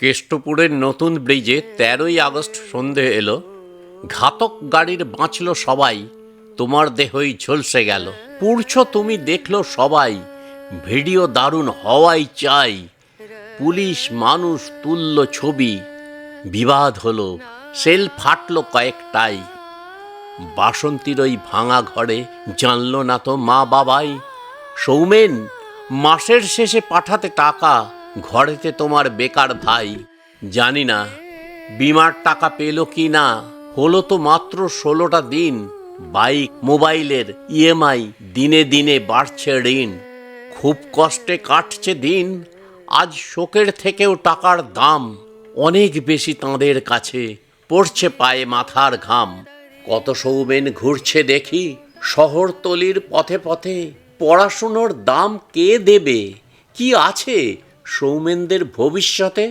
কেষ্টপুরের নতুন ব্রিজে তেরোই আগস্ট সন্ধে এলো। ঘাতক গাড়ির বাঁচল সবাই, তোমার দেহই ঝলসে গেল। পুড়ছ তুমি দেখল সবাই, ভিডিও দারুণ হওয়াই চাই। পুলিশ মানুষ তুলল ছবি, বিবাদ হলো, সেল ফাটলো কয়েকটাই। বাসন্তীর ওই ভাঙা ঘরে জানলো না তো মা বাবাই সৌমেন, মাসের শেষে পাঠাতে টাকা ঘরেতে তোমার বেকার ভাই। জানি না, বিমার টাকা পেল কি না, হলো তো মাত্র ষোলোটা দিন। বাইক, মোবাইলের ইএমআই দিনে দিনে বাড়ছে ঋণ। খুব কষ্টে কাটছে দিন, আজ শোকের থেকেও টাকার দাম অনেক বেশি তাঁদের কাছে, পড়ছে পায়ে মাথার ঘাম। কত সৌমেন ঘুরছে দেখি, শহরতলির পথে পথে, পড়াশুনোর দাম কে দেবে? কি আছে? সৌমেনদের ভবিষ্যতে